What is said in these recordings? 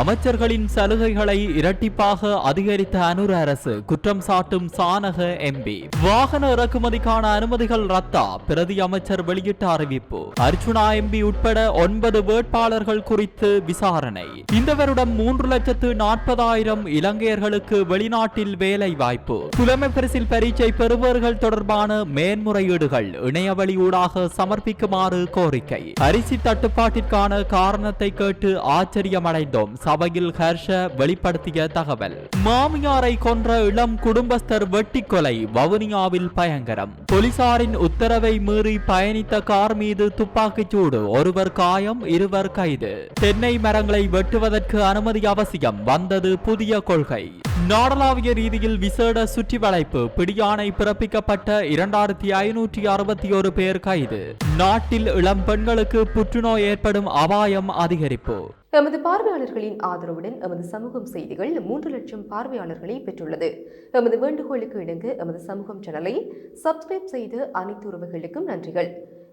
அமைச்சர்களின் சலுகைகளை இரட்டிப்பாக அதிகரித்த அனுர அரசு குற்றம் சாட்டும் சானக எம்பி வாகன இறக்குமதிக்கான அனுமதிகள் ரத்தா பிரதி அமைச்சர் வெளியிட்ட அறிவிப்பு. அர்ச்சுனா எம்பி உட்பட ஒன்பது வேட்பாளர்கள் குறித்து விசாரணை. இந்த வருடம் மூன்று லட்சத்து நாற்பதாயிரம் இலங்கையர்களுக்கு வெளிநாட்டில் வேலை வாய்ப்பு புலமை பரிசில் பரீட்சை பெறுபவர்கள் தொடர்பான மேன்முறையீடுகள் இணையவழி ஊடாக சமர்ப்பிக்குமாறு கோரிக்கை. அரிசி தட்டுப்பாட்டிற்கான காரணத்தை கேட்டு ஆச்சரியமடைந்தோம் சபையில் ஹர்ஷ வெளிப்படுத்திய தகவல். மாமியாரை கொன்ற இளம் குடும்பஸ்தர் வெட்டி கொலை வவுனியாவில் பயங்கரம். போலீசாரின் உத்தரவை மீறி பயணித்த கார் மீது துப்பாக்கிச் சூடு ஒருவர் காயம் இருவர் கைது. தென்னை மரங்களை வெட்டுவதற்கு அனுமதி அவசியம் வந்தது புதிய கொள்கை. நாடளாவிய ரீதியில் விசேட சுற்றி வளைப்பு பிடியாணை பிறப்பிக்கப்பட்ட இரண்டாயிரத்தி ஐநூற்றி அறுபத்தி ஒரு பேர் கைது. நாட்டில் இளம் பெண்களுக்கு புற்றுநோய் ஏற்படும் அபாயம் அதிகரிப்பு. எமது பார்வையாளர்களின் ஆதரவுடன் எமது சமூகம் செய்திகள் மூன்று லட்சம் பார்வையாளர்களை பெற்றுள்ளது. எமது வேண்டுகோளுக்கு இணங்க எமது சமூகம் சேனலை சப்ஸ்கிரைப் செய்த அனைத்து உறவுகளுக்கும் நன்றிகள்.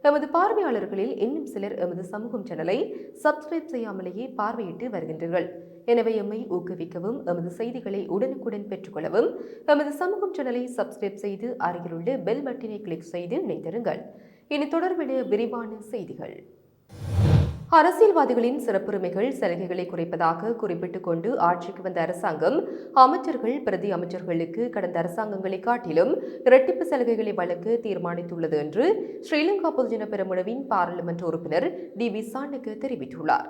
எமது பார்வையாளர்களில் இன்னும் சிலர் எமது சமூகம் சேனலை சப்ஸ்கிரைப் செய்யாமலேயே பார்வையிட்டு வருகின்றீர்கள். எனவே எம்மை ஊக்குவிக்கவும் எமது செய்திகளை உடனுக்குடன் பெற்றுக்கொள்ளவும் எமது சமூகம் சேனலை சப்ஸ்கிரைப் செய்து அருகிலுள்ள பெல் பட்டினை கிளிக் செய்து இணைத்திருங்கள் இனி தொடர்புடைய விரிவான செய்திகள். அரசியல்வாதிகளின் சிறப்புரிமைகள் சலுகைகளை குறைப்பதாக குறிப்பிட்டுக் கொண்டு ஆட்சிக்கு வந்த அரசாங்கம் அமைச்சர்கள் பிரதி அமைச்சர்களுக்கு கடந்த அரசாங்கங்களை காட்டிலும் இரட்டிப்பு சலுகைகளை வழங்க தீர்மானித்துள்ளது என்று ஸ்ரீலங்கா பொதுஜன பெரமுனவின் பாராளுமன்ற உறுப்பினர் டி வி சாண்டுக்கு தெரிவித்துள்ளார்.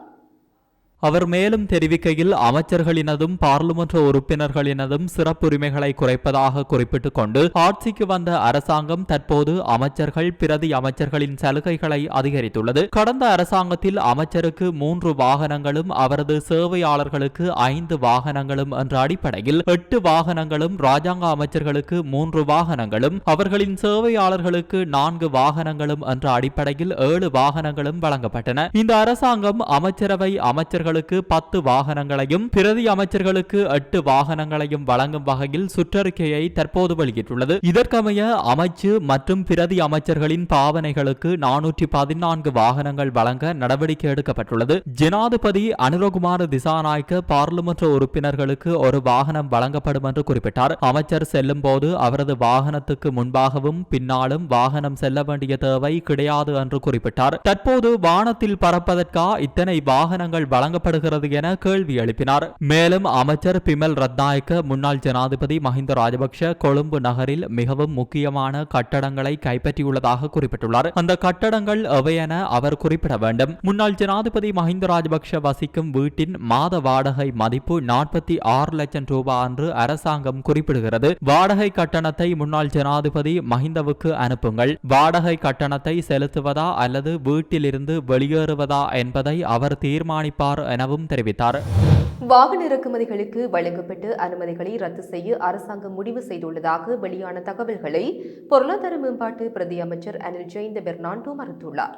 அவர் மேலும் தெரிவிக்கையில் அமைச்சர்களினதும் பாராளுமன்ற உறுப்பினர்களினதும் சிறப்புரிமைகளை குறைப்பதாக குறிப்பிட்டுக் கொண்டு ஆட்சிக்கு வந்த அரசாங்கம் தற்போது அமைச்சர்கள் பிரதி அமைச்சர்களின் சலுகைகளை அதிகரித்துள்ளது. கடந்த அரசாங்கத்தில் அமைச்சருக்கு மூன்று வாகனங்களும் அவரது சேவையாளர்களுக்கு ஐந்து வாகனங்களும் என்ற அடிப்படையில் எட்டு வாகனங்களும் ராஜாங்க அமைச்சர்களுக்கு மூன்று வாகனங்களும் அவர்களின் சேவையாளர்களுக்கு நான்கு வாகனங்களும் என்ற அடிப்படையில் ஏழு வாகனங்களும் வழங்கப்பட்டன. இந்த அரசாங்கம் அமைச்சரவை அமைச்சர்கள் அமைச்சர்களுக்கு பத்து வாகனங்களையும் பிரதி அமைச்சர்களுக்கு எட்டு வாகனங்களையும் வழங்கும் வகையில் சுற்றறிக்கையை தற்போது வெளியிட்டுள்ளது. இதற்கமைய அமைச்சு மற்றும் பிரதி அமைச்சர்களின் பாவனைகளுக்கு நானூற்றி பதினான்கு வாகனங்கள் வழங்க நடவடிக்கை எடுக்கப்பட்டுள்ளது. ஜனாதிபதி அனுரகுமார் திசாநாயக்க பாராளுமன்ற உறுப்பினர்களுக்கு ஒரு வாகனம் வழங்கப்படும் என்று குறிப்பிட்டார். அமைச்சர் செல்லும் போது அவரது வாகனத்துக்கு முன்பாகவும் பின்னாலும் வாகனம் செல்ல வேண்டிய தேவை கிடையாது என்று குறிப்பிட்டார். தற்போது வானத்தில் பறப்பதற்கா இத்தனை வாகனங்கள் வழங்க வழங்கப்படுகிறது என கேள்வி எழுப்பினார். மேலும் அமைச்சர் பிமல் ரத்நாயக்க முன்னாள் ஜனாதிபதி மஹிந்த ராஜபக்ஷ கொழும்பு நகரில் மிகவும் முக்கியமான கட்டடங்களை கைப்பற்றியுள்ளதாக குறிப்பிட்டுள்ளார். அந்த கட்டடங்கள் எவை என அவர் குறிப்பிட வேண்டும். முன்னாள் ஜனாதிபதி மஹிந்த ராஜபக்ஷ வசிக்கும் வீட்டின் மாத வாடகை மதிப்பு நாற்பத்தி ஆறு லட்சம் ரூபாய் என்று அரசாங்கம் குறிப்பிடுகிறது. வாடகை கட்டணத்தை முன்னாள் ஜனாதிபதி மஹிந்தவுக்கு அனுப்புங்கள். வாடகை கட்டணத்தை செலுத்துவதா அல்லது வீட்டிலிருந்து வெளியேறுவதா என்பதை அவர் தீர்மானிப்பார் எனவும் தெரிவித்தார். வாகன இறக்குமதிகளுக்கு வழங்கப்பட்ட அனுமதிகளை ரத்து செய்ய அரசாங்கம் முடிவு செய்துள்ளதாக வெளியான தகவல்களை பொருளாதார மேம்பாட்டு பிரதி அமைச்சர் அனில் ஜெயந்த பெர்னாண்டோ மறுத்துள்ளார்.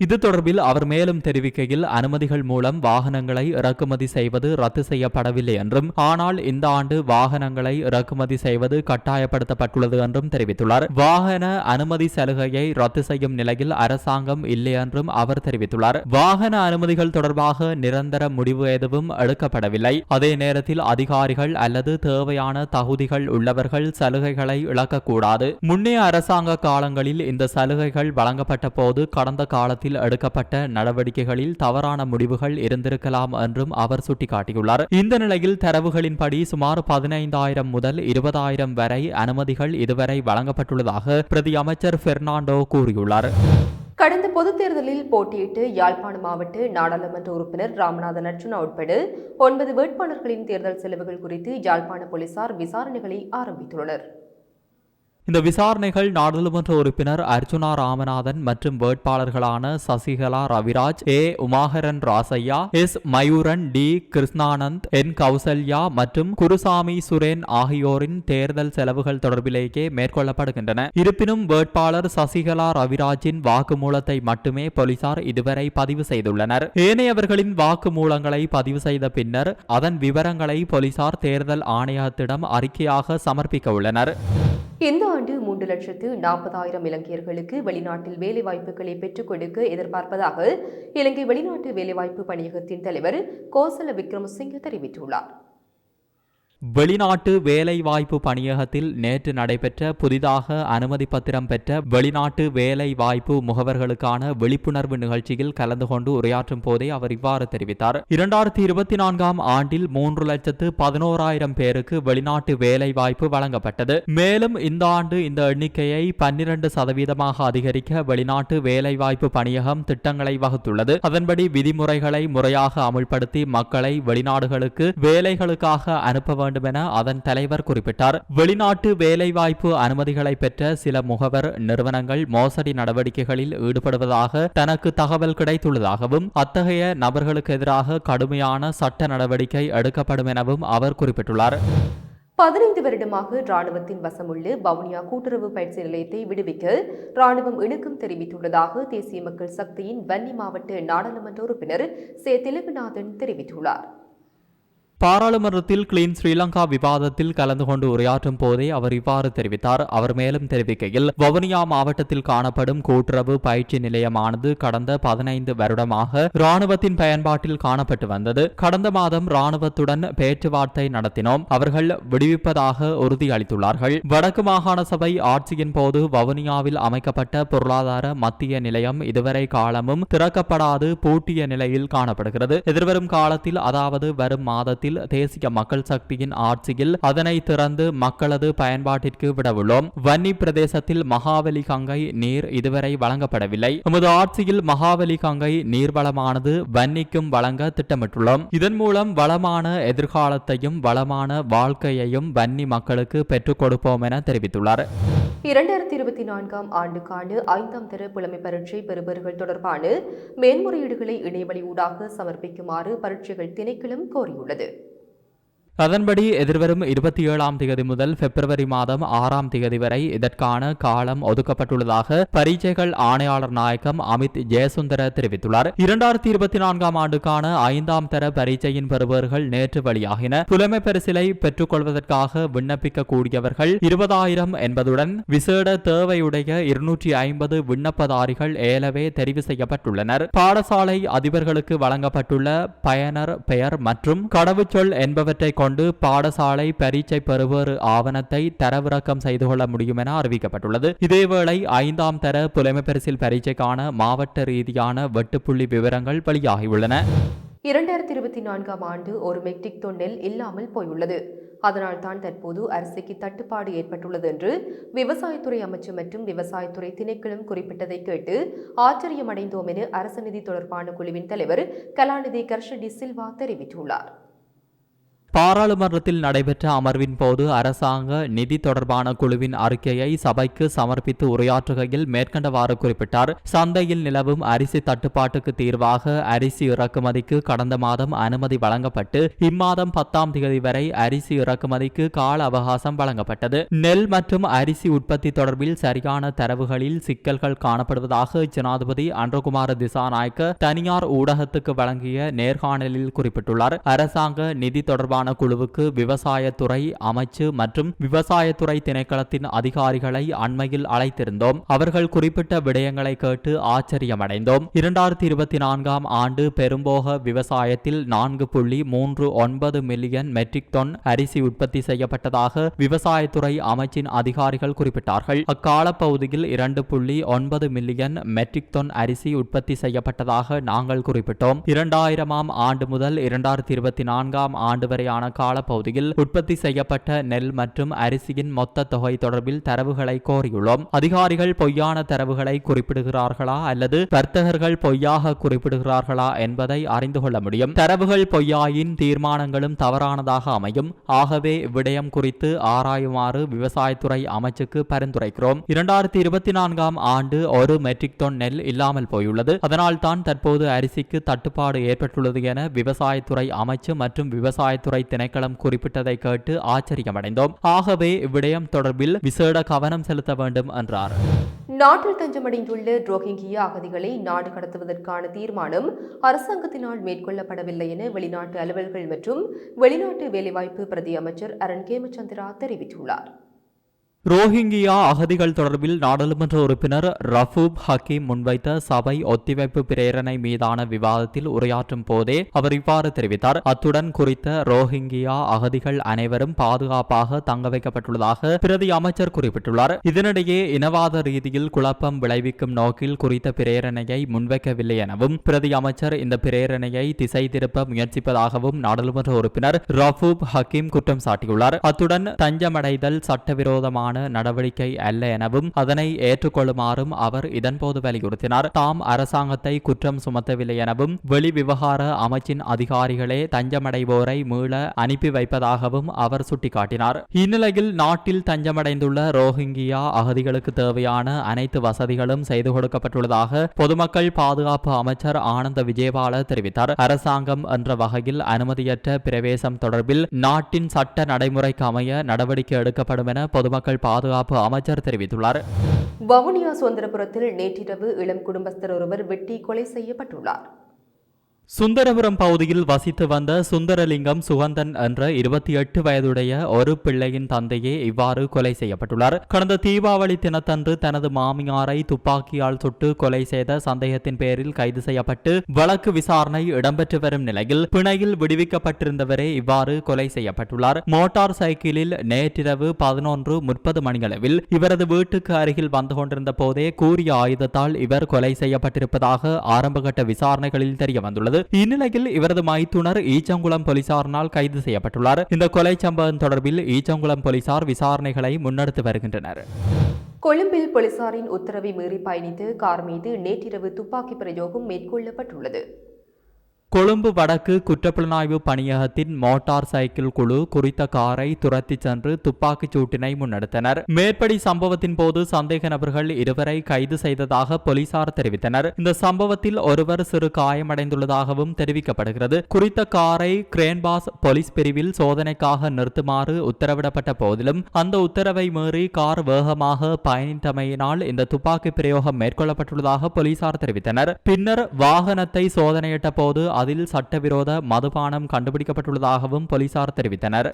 இது தொடர்பில் அவர் மேலும் தெரிவிக்கையில் அனுமதிகள் மூலம் வாகனங்களை இறக்குமதி செய்வது ரத்து செய்யப்படவில்லை என்றும் ஆனால் இந்த ஆண்டு வாகனங்களை இறக்குமதி செய்வது கட்டாயப்படுத்தப்பட்டுள்ளது என்றும் தெரிவித்துள்ளார். வாகன அனுமதி சலுகையை ரத்து செய்யும் நிலையில் அரசாங்கம் இல்லை என்றும் அவர் தெரிவித்துள்ளார். வாகன அனுமதிகள் தொடர்பாக நிரந்தர முடிவு எதுவும் எடுக்கப்படவில்லை. அதே நேரத்தில் அதிகாரிகள் அல்லது தேவையான தகுதிகள் உள்ளவர்கள் சலுகைகளை இழக்கக்கூடாது. முன்னைய அரசாங்க காலங்களில் இந்த சலுகைகள் வழங்கப்பட்ட போது கடந்த காலத்தில் காலத்தில் எடுக்கப்பட்ட நடவடிக்கைகளில் தவறான முடிவுகள் இருந்திருக்கலாம் என்றும் அவர் சுட்டிக்காட்டியுள்ளார். இந்த நிலையில் தரவுகளின்படி சுமார் பதினைந்தாயிரம் முதல் இருபதாயிரம் வரை அனுமதிகள் இதுவரை வழங்கப்பட்டுள்ளதாக பிரதி அமைச்சர் பெர்னாண்டோ கூறியுள்ளார். கடந்த பொதுத் தேர்தலில் போட்டியிட்டு யாழ்ப்பாண மாவட்ட நாடாளுமன்ற உறுப்பினர் ராமநாதன் அர்ஜுனா உட்பட ஒன்பது வேட்பாளர்களின் தேர்தல் செலவுகள் குறித்து யாழ்ப்பாண போலீசார் விசாரணைகளை ஆரம்பித்துள்ளனர். இந்த விசாரணைகள் நாடாளுமன்ற உறுப்பினர் அர்ஜுனா ராமநாதன் மற்றும் வேட்பாளர்களான Sasikala Raviraj A. Umakaran Rasaiya S. Mayuran T. Krishnanand N. Kausalya மற்றும் குருசாமி சுரேன் ஆகியோரின் தேர்தல் செலவுகள் தொடர்பிலேயே மேற்கொள்ளப்படுகின்றன. இருப்பினும் வேட்பாளர் சசிகலா ரவிராஜின் வாக்குமூலத்தை மட்டுமே போலீசார் இதுவரை பதிவு செய்துள்ளனர். ஏனையவர்களின் வாக்குமூலங்களை பதிவு செய்த பின்னர் அதன் விவரங்களை போலீசார் தேர்தல் ஆணையத்திடம் அறிக்கையாக சமர்ப்பிக்க உள்ளனர். இந்த ஆண்டு மூன்று லட்சத்து நாற்பதாயிரம் இலங்கையர்களுக்கு வெளிநாட்டில் வேலைவாய்ப்புகளை பெற்றுக் கொடுக்க எதிர்பார்ப்பதாக இலங்கை வெளிநாட்டு வேலைவாய்ப்பு பணியகத்தின் தலைவர் கோசல விக்ரமசிங்க தெரிவித்துள்ளார். வெளிநாட்டு வேலைவாய்ப்பு பணியகத்தில் நேற்று நடைபெற்ற புதிதாக அனுமதி பத்திரம் பெற்ற வெளிநாட்டு வேலைவாய்ப்பு முகவர்களுக்கான விழிப்புணர்வு நிகழ்ச்சியில் கலந்து கொண்டு உரையாற்றும் போதே அவர் இவ்வாறு தெரிவித்தார். இரண்டாயிரத்தி இருபத்தி நான்காம் ஆண்டில் மூன்று லட்சத்து பதினோராயிரம் பேருக்கு வெளிநாட்டு வேலைவாய்ப்பு வழங்கப்பட்டது. மேலும் இந்த ஆண்டு இந்த எண்ணிக்கையை பன்னிரண்டு சதவீதமாக அதிகரிக்க வெளிநாட்டு வேலைவாய்ப்பு பணியகம் திட்டங்களை வகுத்துள்ளது. அதன்படி விதிமுறைகளை முறையாக அமுல்படுத்தி மக்களை வெளிநாடுகளுக்கு வேலைகளுக்காக அனுப்ப வேண்டும் என அதன் தலைவர் குறிப்பிட்டார். வெளிநாட்டு வேலைவாய்ப்பு அனுமதிகளை பெற்ற சில முகவர் நிறுவனங்கள் மோசடி நடவடிக்கைகளில் ஈடுபடுவதாக தனக்கு தகவல் கிடைத்துள்ளதாகவும் அத்தகைய நபர்களுக்கு எதிராக கடுமையான சட்ட நடவடிக்கை எடுக்கப்படும் எனவும் அவர் குறிப்பிட்டுள்ளார். பதினைந்து வருடமாக ராணுவத்தின் வசமுள்ள வவுனியா கூட்டுறவு பயிற்சி நிலையத்தை விடுவிக்க ராணுவம் இணக்கம் தெரிவித்துள்ளதாக தேசிய மக்கள் சக்தியின் வன்னி மாவட்ட நாடாளுமன்ற உறுப்பினர் சே. தெலுங்குநாதன் தெரிவித்துள்ளார். பாராளுமன்றத்தில் கிளீன் ஸ்ரீலங்கா விவாதத்தில் கலந்து கொண்டு உரையாற்றும் போதே அவர் இவ்வாறு தெரிவித்தார். அவர் மேலும் தெரிவிக்கையில் வவுனியா மாவட்டத்தில் காணப்படும் கூட்டுறவு பயிற்சி நிலையமானது கடந்த பதினைந்து வருடமாக ராணுவத்தின் பயன்பாட்டில் காணப்பட்டு வந்தது. கடந்த மாதம் ராணுவத்துடன் பேச்சுவார்த்தை நடத்தினோம். அவர்கள் விடுவிப்பதாக உறுதியளித்துள்ளார்கள். வடக்கு மாகாண சபை ஆட்சியின் போது வவுனியாவில் அமைக்கப்பட்ட பொருளாதார மத்திய நிலையம் இதுவரை காலமும் திறக்கப்படாது பூட்டிய நிலையில் காணப்படுகிறது. எதிர்வரும் காலத்தில் அதாவது வரும் மாதத்தில் காலத்தில் தேசிய மக்கள் சக்தியின் ஆட்சியில் அதனை திறந்து மக்களது பயன்பாட்டிற்கு விடவுள்ளோம். வன்னி பிரதேசத்தில் மகாவலி கங்கை நீர் இதுவரை வழங்கப்படவில்லை. நமது ஆட்சியில் மகாவலி கங்கை நீர்வளமானது வன்னிக்கும் வழங்க திட்டமிட்டுள்ளோம். இதன் மூலம் வளமான எதிர்காலத்தையும் வளமான வாழ்க்கையையும் வன்னி மக்களுக்கு பெற்றுக் கொடுப்போம் என தெரிவித்துள்ளார். இரண்டாயிரத்தி இருபத்தி நான்காம் ஆண்டுக்கான ஐந்தாம் தர புலமை பரீட்சை பெறுபவர்கள் தொடர்பான மேன்முறையீடுகளை இணையவழி ஊடாக சமர்ப்பிக்குமாறு பரீட்சைகள் திணைக்களம் கோரியுள்ளது. அதன்படி எதிர்வரும் இருபத்தி ஏழாம் தேதி முதல் பிப்ரவரி மாதம் ஆறாம் தேதி வரை இதற்கான காலம் ஒதுக்கப்பட்டுள்ளதாக பரீட்சைகள் ஆணையாளர் நாயகம் அமித் ஜெயசுந்தர தெரிவித்துள்ளார். இரண்டாயிரத்தி இருபத்தி நான்காம் ஆண்டுக்கான ஐந்தாம் தர பரீட்சையின் பெறுபவர்கள் நேற்று வெளியாகின. புலமை பரிசிலை பெற்றுக்கொள்வதற்காக விண்ணப்பிக்க கூடியவர்கள் இருபதாயிரம் என்பதுடன் விசேட தேவையுடைய இருநூற்றி ஐம்பது விண்ணப்பதாரிகள் ஏலவே தெரிவு செய்யப்பட்டுள்ளனர். பாடசாலை அதிபர்களுக்கு வழங்கப்பட்டுள்ள பயனர் பெயர் மற்றும் கடவுச்சொல் என்பவற்றை கொண்டு பாடசாலை பரீட்சை பெறுவோர் ஆவணத்தை தரவிறக்கம் செய்து கொள்ள முடியும் என அறிவிக்கப்பட்டுள்ளது. இதேவேளை ஐந்தாம் தர புலமை பரிசில் பரீட்சைக்கான மாவட்ட ரீதியான வெட்டுப்புள்ளி விவரங்கள் வெளியாகியுள்ளன. இரண்டாயிரத்தி இருபத்தி நான்காம் ஆண்டு ஒரு மெட்ரிக் தொன் நெல் இல்லாமல் போயுள்ளது. அதனால் தான் தற்போது அரிசிக்கு தட்டுப்பாடு ஏற்பட்டுள்ளது என்று விவசாயத்துறை அமைச்சர் மற்றும் விவசாயத்துறை திணைக்களம் குறிப்பிட்டதை கேட்டு ஆச்சரியமடைந்தோம் என அரசு நிதி தொடர்பான குழுவின் தலைவர் கலாநிதி கர்ஷடி சில்வா தெரிவித்துள்ளார். பாராளுமன்றத்தில் நடைபெற்ற அமர்வின் போது அரசாங்க நிதி தொடர்பான குழுவின் அறிக்கையை சபைக்கு சமர்ப்பித்து உரையாற்றுகையில் மேற்கண்டவாறு குறிப்பிட்டார். சந்தையில் நிலவும் அரிசி தட்டுப்பாட்டுக்கு தீர்வாக அரிசி இறக்குமதிக்கு கடந்த மாதம் அனுமதி வழங்கப்பட்டு இம்மாதம் பத்தாம் தேதி வரை அரிசி இறக்குமதிக்கு கால அவகாசம் வழங்கப்பட்டது. நெல் மற்றும் அரிசி உற்பத்தி தொடர்பில் சரியான தரவுகளில் சிக்கல்கள் காணப்படுவதாக ஜனாதிபதி அன்றகுமார திசாநாயக்க தனியார் ஊடகத்துக்கு வழங்கிய நேர்காணலில் குறிப்பிட்டுள்ளார். அரசாங்க நிதி தொடர்பான தொடர்பான குழுவுக்கு விவசாயத்துறை அமைச்சு மற்றும் விவசாயத்துறை திணைக்களத்தின் அதிகாரிகளை அண்மையில் அழைத்திருந்தோம். அவர்கள் குறிப்பிட்ட விடயங்களை கேட்டு ஆச்சரியமடைந்தோம். இரண்டாயிரத்தி இருபத்தி நான்காம் ஆண்டு பெரும்போக விவசாயத்தில் நான்கு புள்ளி மூன்று ஒன்பது மில்லியன் மெட்ரிக் டன் அரிசி உற்பத்தி செய்யப்பட்டதாக விவசாயத்துறை அமைச்சின் அதிகாரிகள் குறிப்பிட்டார்கள். அக்கால பகுதியில் இரண்டு புள்ளி ஒன்பது மில்லியன் மெட்ரிக் டன் அரிசி உற்பத்தி செய்யப்பட்டதாக நாங்கள் குறிப்பிட்டோம். இரண்டாயிரமாம் ஆண்டு முதல் இரண்டாயிரத்தி இருபத்தி நான்காம் ஆண்டு வரை வரையான காலப்பகுதியில் உற்பத்தி செய்யப்பட்ட நெல் மற்றும் அரிசியின் மொத்த தொகை தொடர்பில் தரவுகளை கோரியுள்ளோம். அதிகாரிகள் பொய்யான தரவுகளை குறிப்பிடுகிறார்களா அல்லது வர்த்தகர்கள் பொய்யாக குறிப்பிடுகிறார்களா என்பதை அறிந்து கொள்ள முடியும். தரவுகள் பொய்யாயின் தீர்மானங்களும் தவறானதாக அமையும். ஆகவே விடயம் குறித்து ஆராயுமாறு விவசாயத்துறை அமைச்சுக்கு பரிந்துரைக்கிறோம். இரண்டாயிரத்தி இருபத்தி நான்காம் ஆண்டு ஒரு மெட்ரிக் டன் நெல் இல்லாமல் போயுள்ளது. அதனால் தான் தற்போது அரிசிக்கு தட்டுப்பாடு ஏற்பட்டுள்ளது என விவசாயத்துறை அமைச்சு மற்றும் விவசாயத்துறை திணைக்களம் குறிப்பிட்டதை கேட்டு ஆச்சரியமடைந்தோம். ஆகவே இவ்விடயம் தொடர்பில் விசேட கவனம் செலுத்த வேண்டும் என்றார். நாட்டில் தஞ்சமடைந்துள்ள ரோஹிங்கியா அகதிகளை நாடு கடத்துவதற்கான தீர்மானம் அரசாங்கத்தினால் மேற்கொள்ளப்படவில்லை என வெளிநாட்டு அலுவல்கள் மற்றும் வெளிநாட்டு வேலைவாய்ப்பு பிரதி அமைச்சர் அருண் கேமச்சந்திரா தெரிவித்துள்ளார். ரோஹிங்கியா அகதிகள் தொடர்பில் நாடாளுமன்ற உறுப்பினர் ரஃபூப் ஹக்கீம் முன்வைத்த சபை ஒத்திவைப்பு பிரேரணை மீதான விவாதத்தில் உரையாற்றும் போதே அவர் இவ்வாறு தெரிவித்தார். அத்துடன் குறித்த ரோஹிங்கியா அகதிகள் அனைவரும் பாதுகாப்பாக தங்க வைக்கப்பட்டுள்ளதாக பிரதி அமைச்சர் குறிப்பிட்டுள்ளார். இதனிடையே இனவாத ரீதியில் குழப்பம் விளைவிக்கும் நோக்கில் குறித்த பிரேரணையை முன்வைக்கவில்லை எனவும் பிரதி அமைச்சர் இந்த பிரேரணையை திசை திருப்ப முயற்சிப்பதாகவும் நாடாளுமன்ற உறுப்பினர் ரஃபூப் ஹக்கீம் குற்றம் சாட்டியுள்ளார். அத்துடன் தஞ்சமடைதல் சட்டவிரோதமான நடவடிக்கை அல்ல எனவும் அதனை ஏற்றுக்கொள்ளுமாறும் அவர் இதன்போது வலியுறுத்தினார். தாம் அரசாங்கத்தை குற்றம் சுமத்தவில்லை எனவும் வெளிவிவகார அமைச்சின் அதிகாரிகளே தஞ்சமடைவோரை மீள அனுப்பி வைப்பதாகவும் அவர் சுட்டிக்காட்டினார். இந்நிலையில் நாட்டில் தஞ்சமடைந்துள்ள ரோஹிங்கியா அகதிகளுக்கு தேவையான அனைத்து வசதிகளும் செய்து கொடுக்கப்பட்டுள்ளதாக பொதுமக்கள் பாதுகாப்பு அமைச்சர் ஆனந்த விஜயபால தெரிவித்தார். அரசாங்கம் என்ற வகையில் அனுமதியற்ற பிரவேசம் தொடர்பில் நாட்டின் சட்ட நடைமுறைக்கு அமைய நடவடிக்கை எடுக்கப்படும் என பொதுமக்கள் பாதுகாப்பு அமைச்சர் தெரிவித்துள்ளார். வவுனியா சுதந்திரபுரத்தில் நேற்றிரவு இளம் குடும்பஸ்தர் ஒருவர் வெட்டி கொலை செய்யப்பட்டுள்ளார். சுந்தரபுரம் பகுதியில் வசித்து வந்த சுந்தரலிங்கம் சுகந்தன் என்ற இருபத்தி எட்டு வயதுடைய ஒரு பிள்ளையின் தந்தையே இவ்வாறு கொலை செய்யப்பட்டுள்ளார். கடந்த தீபாவளி தினத்தன்று தனது மாமியாரை துப்பாக்கியால் சுட்டு கொலை செய்த சந்தேகத்தின் பேரில் கைது செய்யப்பட்டு வழக்கு விசாரணை இடம்பெற்று வரும் நிலையில் பிணையில் விடுவிக்கப்பட்டிருந்தவரே இவ்வாறு கொலை செய்யப்பட்டுள்ளார். மோட்டார் சைக்கிளில் நேற்றிரவு பதினொன்று முப்பது மணியளவில் இவரது வீட்டுக்கு அருகில் வந்து கொண்டிருந்த போதே கூறிய ஆயுதத்தால் இவர் கொலை செய்யப்பட்டிருப்பதாக ஆரம்பகட்ட விசாரணைகளில் தெரிய வந்துள்ளது இந்நிலையில் இவரது மைத்துனர் ஈச்சங்குளம் போலீசாரினால் கைது செய்யப்பட்டுள்ளார். இந்த கொலை சம்பவம் தொடர்பில் ஈச்சங்குளம் போலீசார் விசாரணைகளை முன்னெடுத்து வருகின்றனர். கொழும்பில் போலீசாரின் உத்தரவை மீறி பயணித்து கார் மீது நேற்றிரவு துப்பாக்கி பிரயோகம் மேற்கொள்ளப்பட்டுள்ளது. கொழும்பு வடக்கு குற்றப்புலனாய்வு பணியகத்தின் மோட்டார் சைக்கிள் குழு குறித்த காரை துரத்தி சென்று துப்பாக்கிச் சூட்டினை முன்னெடுத்தனர். மேற்படி சம்பவத்தின் போது சந்தேக நபர்கள் இருவரை கைது செய்ததாக போலீசார் தெரிவித்தனர். இந்த சம்பவத்தில் ஒருவர் சிறு காயமடைந்துள்ளதாகவும் தெரிவிக்கப்படுகிறது. குறித்த காரை கிரேன்பாஸ் போலீஸ் பிரிவில் சோதனைக்காக நிறுத்துமாறு உத்தரவிடப்பட்ட போதிலும் அந்த உத்தரவை மீறி கார் வேகமாக பயணித்தமையினால் இந்த துப்பாக்கி பிரயோகம் மேற்கொள்ளப்பட்டுள்ளதாக போலீசார் தெரிவித்தனர். பின்னர் வாகனத்தை சோதனையிட்ட போது அதில் சட்டவிரோத மதுபானம் கண்டுபிடிக்கப்பட்டுள்ளதாகவும் போலீசார் தெரிவித்தனர்.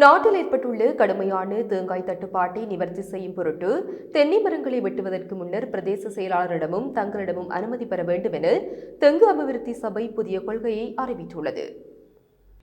நாட்டில் ஏற்பட்டுள்ள கடுமையான தேங்காய் தட்டுப்பாட்டை நிவர்த்தி செய்யும் பொருட்டு தென்னை மரங்களை வெட்டுவதற்கு முன்னர் பிரதேச செயலாளரிடமும் தங்களிடமும் அனுமதி பெற வேண்டும் என தெங்கு அபிவிருத்தி சபை புதிய கொள்கையை அறிவித்துள்ளது.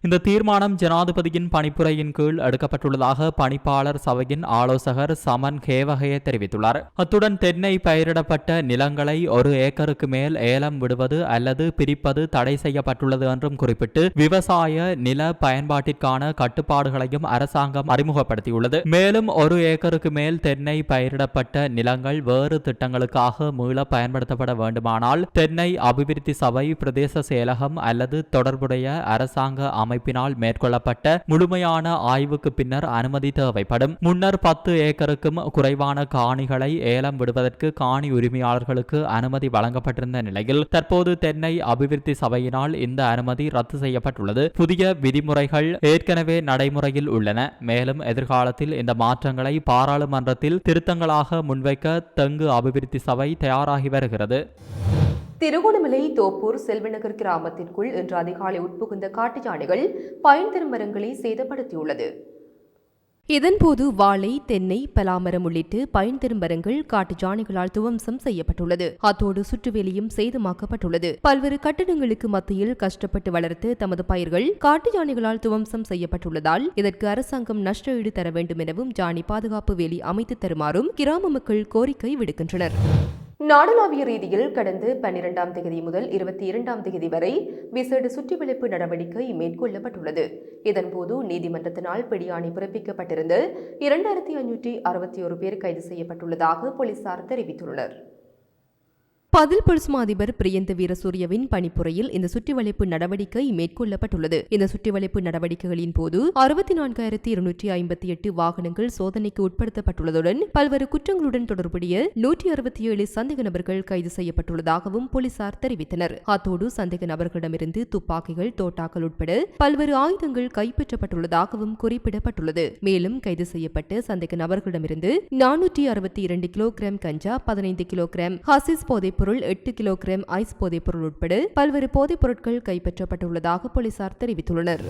இந்த தீர்மானம் ஜனாதிபதியின் பணிப்புரையின் கீழ் எடுக்கப்பட்டுள்ளதாக பணிப்பாளர் சபையின் ஆலோசகர் சமன் ஹேவகைய தெரிவித்துள்ளார். அத்துடன் தென்னை பயிரிடப்பட்ட நிலங்களை ஒரு ஏக்கருக்கு மேல் ஏலம் விடுவது அல்லது பிரிப்பது தடை செய்யப்பட்டுள்ளது என்றும் குறிப்பிட்டு விவசாய நில பயன்பாட்டிற்கான கட்டுப்பாடுகளையும் அரசாங்கம் அறிமுகப்படுத்தியுள்ளது. மேலும் ஒரு ஏக்கருக்கு மேல் தென்னை பயிரிடப்பட்ட நிலங்கள் வேறு திட்டங்களுக்காக மீள பயன்படுத்தப்பட வேண்டுமானால் தென்னை அபிவிருத்தி சபை பிரதேச செயலகம் அல்லது தொடர்புடைய அரசாங்க அமைப்பினால் மேற்கொள்ளப்பட்ட முழுமையான ஆய்வுக்கு பின்னர் அனுமதி தேவைப்படும். முன்னர் பத்து ஏக்கருக்கும் குறைவான காணிகளை ஏலம் விடுவதற்கு காணி உரிமையாளர்களுக்கு அனுமதி வழங்கப்பட்டிருந்த நிலையில் தற்போது தென்னை அபிவிருத்தி சபையினால் இந்த அனுமதி ரத்து செய்யப்பட்டுள்ளது. புதிய விதிமுறைகள் ஏற்கனவே நடைமுறையில் உள்ளன. மேலும் எதிர்காலத்தில் இந்த மாற்றங்களை பாராளுமன்றத்தில் திருத்தங்களாக முன்வைக்க தெங்கு அபிவிருத்தி சபை தயாராகி வருகிறது. திருகோணமலை தோப்பூர் செல்வநகர் கிராமத்திற்குள் இன்று அதிகாலை உட்புகுந்த காட்டு யானைகள் பயன் தரும் மரங்களை சேதப்படுத்தியுள்ளது. இதன்போது வாழை தென்னை பலாமரம் உள்ளிட்டு பயன் தரும் மரங்கள் காட்டு யானைகளால் துவம்சம் செய்யப்பட்டுள்ளது. அத்தோடு சுற்றுவேலியும் சேதமாக்கப்பட்டுள்ளது. பல்வேறு கட்டடங்களுக்கு மத்தியில் கஷ்டப்பட்டு வளர்த்து தமது பயிர்கள் காட்டு யானைகளால் துவம்சம் செய்யப்பட்டுள்ளதால் இதற்கு அரசாங்கம் நஷ்ட ஈடு தர வேண்டும் எனவும் ஜானி பாதுகாப்பு வேலி அமைத்து தருமாறும் கிராம மக்கள் கோரிக்கை விடுக்கின்றனர். நாடளாவிய ரீதியில் கடந்த பன்னிரெண்டாம் தேதி முதல் இருபத்தி இரண்டாம் தேதி வரை விசேட சுற்றிவளைப்பு நடவடிக்கை மேற்கொள்ளப்பட்டுள்ளது. இதன்போது நீதிமன்றத்தினால் பிடியாணை பிறப்பிக்கப்பட்டிருந்த இரண்டாயிரத்தி ஐநூற்றி அறுபத்தி ஒரு பேர் கைது செய்யப்பட்டுள்ளதாக போலீசார் தெரிவித்துள்ளனர். பதில் பொலிஸ் அதிபர் பிரியந்த வீரசூரியவின் பணிப்புரையில் இந்த சுற்றிவளைப்பு நடவடிக்கை மேற்கொள்ளப்பட்டுள்ளது. இந்த சுற்றிவளைப்பு நடவடிக்கைகளின் போது அறுபத்தி நான்காயிரத்தி இருநூற்றி ஐம்பத்தி எட்டு வாகனங்கள் சோதனைக்கு உட்படுத்தப்பட்டுள்ளதுடன் பல்வேறு குற்றங்களுடன் தொடர்புடைய நூற்றி அறுபத்தி ஏழு சந்தேக நபர்கள் கைது செய்யப்பட்டுள்ளதாகவும் போலீசார் தெரிவித்தனர். அத்தோடு சந்தேக நபர்களிடமிருந்து துப்பாக்கிகள் தோட்டாக்கள் உட்பட பல்வேறு ஆயுதங்கள் கைப்பற்றப்பட்டுள்ளதாகவும் குறிப்பிடப்பட்டுள்ளது. மேலும் கைது செய்யப்பட்ட சந்தேக நபர்களிடமிருந்து நானூற்றி அறுபத்தி இரண்டு கிலோ கிராம் கஞ்சா பதினைந்து கிலோ கிராம் ஹசிஸ் போதை பொருள் எட்டு கிலோகிராம் ஐஸ் போதைப்பொருள் உட்பட பல்வேறு போதைப் பொருட்கள் கைப்பற்றப்பட்டுள்ளதாக போலீசார் தெரிவித்துள்ளனர்.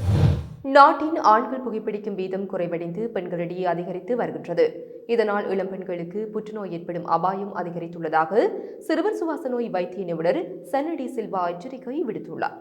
நாட்டின் ஆண்கள் புகைப்பிடிக்கும் வீதம் குறைவடைந்து பெண்களிடையே அதிகரித்து வருகின்றது. இதனால் இளம் பெண்களுக்கு புற்றுநோய் ஏற்படும் அபாயம் அதிகரித்துள்ளதாக சிறுவர் சுவாச நோய் வைத்திய நிபுணர் சன்னடி சில்வா எச்சரிக்கை விடுத்துள்ளார்.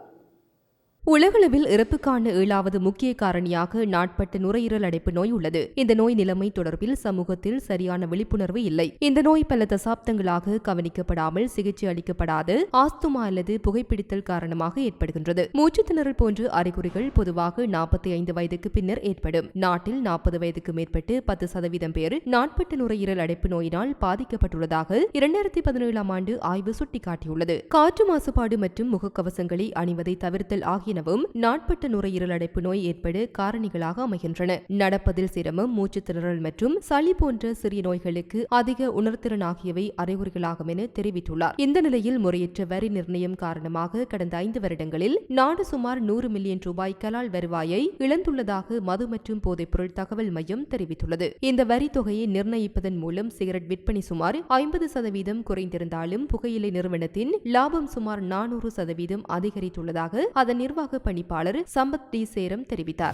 உலகளவில் இறப்புக்கான ஏழாவது முக்கிய காரணியாக நாட்பட்ட நுரையீரல் அடைப்பு நோய் உள்ளது. இந்த நோய் நிலைமை தொடர்பில் சமூகத்தில் சரியான விழிப்புணர்வு இல்லை. இந்த நோய் பல தசாப்தங்களாக கவனிக்கப்படாமல் சிகிச்சை அளிக்கப்படாது ஆஸ்துமா அல்லது புகைப்பிடித்தல் காரணமாக ஏற்படுகின்றது. மூச்சுத்திணறல் போன்ற அறிகுறிகள் பொதுவாக நாற்பத்தி ஐந்து வயதுக்கு பின்னர் ஏற்படும். நாட்டில் நாற்பது வயதுக்கு மேற்பட்டு பத்து சதவீதம் பேர் நாட்பட்ட நுரையீரல் அடைப்பு நோயினால் பாதிக்கப்பட்டுள்ளதாக இரண்டாயிரத்தி பதினேழாம் ஆண்டு ஆய்வு சுட்டிக்காட்டியுள்ளது. காற்று மாசுபாடு மற்றும் முகக்கவசங்களை அணிவதை தவிர்த்தல் ஆகிய எனவும் நாட்பட்ட நுரையீரல் அடைப்பு நோய் ஏற்பட காரணிகளாக அமைகின்றன. நடப்பதில் சிரமம் மூச்சுத் திணறல் மற்றும் சளி போன்ற சிறிய நோய்களுக்கு அதிக உணர்திறன் ஆகியவை அறிகுறிகளாகும் என தெரிவித்துள்ளார். இந்த நிலையில் முறையற்ற வரி நிர்ணயம் காரணமாக கடந்த ஐந்து வருடங்களில் நாடு சுமார் நூறு மில்லியன் ரூபாய் கலால் வருவாயை இழந்துள்ளதாக மது மற்றும் போதைப்பொருள் தகவல் மையம் தெரிவித்துள்ளது. இந்த வரி தொகையை நிர்ணயிப்பதன் மூலம் சிகரெட் விற்பனை சுமார் ஐம்பது சதவீதம் குறைந்திருந்தாலும் புகையிலை நிறுவனத்தின் லாபம் சுமார் நானூறு சதவீதம் அதிகரித்துள்ளதாக அதன் நிர்வாக பணிப்பாளர் சம்பத் டி. சேரம் தெரிவித்தார்.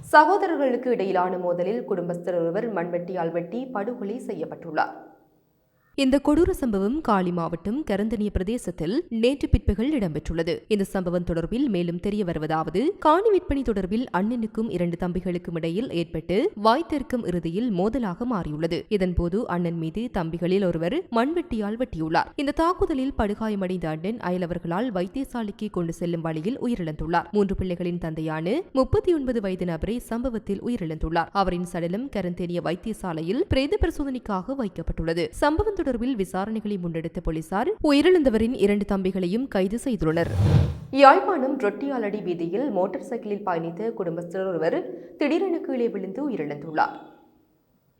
சகோதரர்களுக்கு இடையிலான மோதலில் குடும்பஸ்தர் ஒருவர் மண்வெட்டியால் வெட்டி படுகொலை செய்யப்பட்டுள்ளார். இந்த கொடூர சம்பவம் காலி மாவட்டம் கரந்தனிய பிரதேசத்தில் நேற்று பிற்பகல் இடம்பெற்றுள்ளது. இந்த சம்பவம் தொடர்பில் மேலும் தெரிய வருவதாவது காணி விற்பனை தொடர்பில் அண்ணனுக்கும் இரண்டு தம்பிகளுக்கும் இடையில் ஏற்பட்டு வாய்த்தெருக்கும் இறுதியில் மோதலாக மாறியுள்ளது. இதன்போது அண்ணன் மீது தம்பிகளில் ஒருவர் மண்வெட்டியால் வெட்டியுள்ளார். இந்த தாக்குதலில் படுகாயமடைந்த அண்ணன் அயலவர்களால் வைத்தியசாலைக்கு கொண்டு செல்லும் வழியில் உயிரிழந்துள்ளார். மூன்று பிள்ளைகளின் தந்தையான முப்பத்தி ஒன்பது வயது நபரை சம்பவத்தில் உயிரிழந்துள்ளார். அவரின் சடலம் கரந்தேனிய வைத்தியசாலையில் பிரேத பரிசோதனைக்காக வைக்கப்பட்டுள்ளது. சம்பவம் தொடர்பில் விசாரணைகளை முன்னெடுத்த போலீசார் உயிரிழந்தவரின் இரண்டு தம்பிகளையும் கைது செய்துள்ளனர். யாழ்ப்பாணம் ரொட்டியாலடி வீதியில் மோட்டார் சைக்கிளில் பயணித்த குடும்பஸ்தர் ஒருவர் திடீரென கீழே விழுந்து உயிரிழந்துள்ளார்.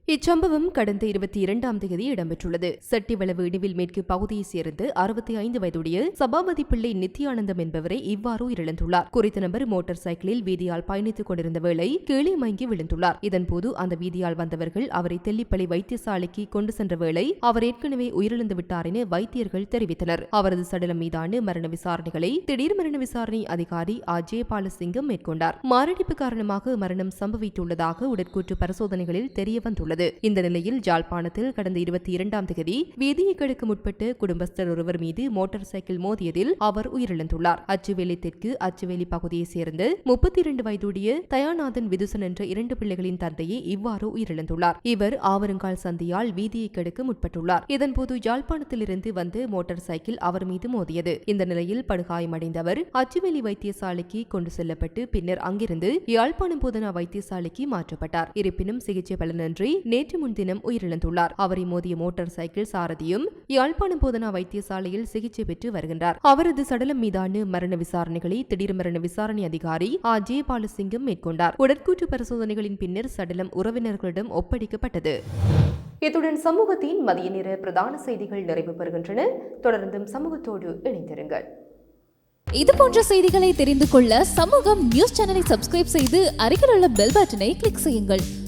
இச்சம்பவம் கடந்த இருபத்தி இரண்டாம் தேதி இடம்பெற்றுள்ளது. செட்டிவளவு இடிவில் மேற்கு பகுதியைச் சேர்ந்து அறுபத்தி ஐந்து வயதுடைய சபாபதி பிள்ளை நித்யானந்தம் என்பவரை இவ்வாறு உயிரிழந்துள்ளார் குறித்த நபர் மோட்டார் சைக்கிளில் வீதியால் பயணித்துக் கொண்டிருந்த வேளை கீழே மயங்கி விழுந்துள்ளார். இதன்போது அந்த வீதியால் வந்தவர்கள் அவரை தெல்லிப்பள்ளி வைத்தியசாலைக்கு கொண்டு சென்ற வேளை அவர் ஏற்கனவே உயிரிழந்து விட்டார் என வைத்தியர்கள் தெரிவித்தனர். அவரது சடலம் மீதான மரண விசாரணைகளை திடீர் மரண விசாரணை அதிகாரி அஜய் பாலசிங்கம் மேற்கொண்டார். மாரடைப்பு காரணமாக மரணம் சம்பவித்துள்ளதாக உடற்கூற்று பரிசோதனைகளில் தெரியவந்துள்ளது. தெரிவித்துள்ளது இந்த நிலையில் ஜாழ்ப்பாணத்தில் கடந்த இருபத்தி இரண்டாம் தேதி வீதியை கெடுக்க முற்பட்டு குடும்பஸ்தர் ஒருவர் மீது மோட்டார் சைக்கிள் மோதியதில் அவர் உயிரிழந்துள்ளார். அச்சுவேலி தெற்கு அச்சுவேலி பகுதியைச் சேர்ந்த முப்பத்தி இரண்டு வயதுடைய தயாநாதன் விதுசன் என்ற இரண்டு பிள்ளைகளின் தந்தையை இவ்வாறு உயிரிழந்துள்ளார். இவர் ஆவரங்கால் சந்தியால் வீதியை கெடுக்க முற்பட்டுள்ளார் இதன்போது யாழ்ப்பாணத்திலிருந்து வந்து மோட்டார் சைக்கிள் அவர் மீது மோதியது. இந்த நிலையில் படுகாயமடைந்தவர் அச்சுவேலி வைத்தியசாலைக்கு கொண்டு செல்லப்பட்டு பின்னர் அங்கிருந்து யாழ்ப்பாணம் போதனா வைத்தியசாலைக்கு மாற்றப்பட்டார். இருப்பினும் சிகிச்சை பலனின்றி நேற்று முன்தினம் உயிரிழந்துள்ளார். அவரை மோதிய மோட்டார் சைக்கிள் சாரதியும் யாழ்ப்பாணம் போதனா வைத்தியசாலையில் சிகிச்சை பெற்று வருகின்றார். அவரது சடலம் மீதான மரண விசாரணைகளை திடீர் மரண விசாரணை அதிகாரி ஆ ஜெயபாலசிங்கம் மேற்கொண்டார். உடற்கூற்று பரிசோதனைகளின் பின்னர் சடலம் உறவினர்களிடம் ஒப்படைக்கப்பட்டது. இத்துடன் சமூகத்தின் மதிய நேர பிரதான செய்திகள் நிறைவு பெறுகின்றன. தொடர்ந்தும் சமூகத்தோடு இணைந்திருங்கள். இது போன்ற செய்திகளை தெரிந்து கொள்ள சமூகம் நியூஸ் சேனலை சப்ஸ்கிரைப் செய்து அருகில் உள்ள பெல் பட்டனை கிளிக் செய்யுங்கள்.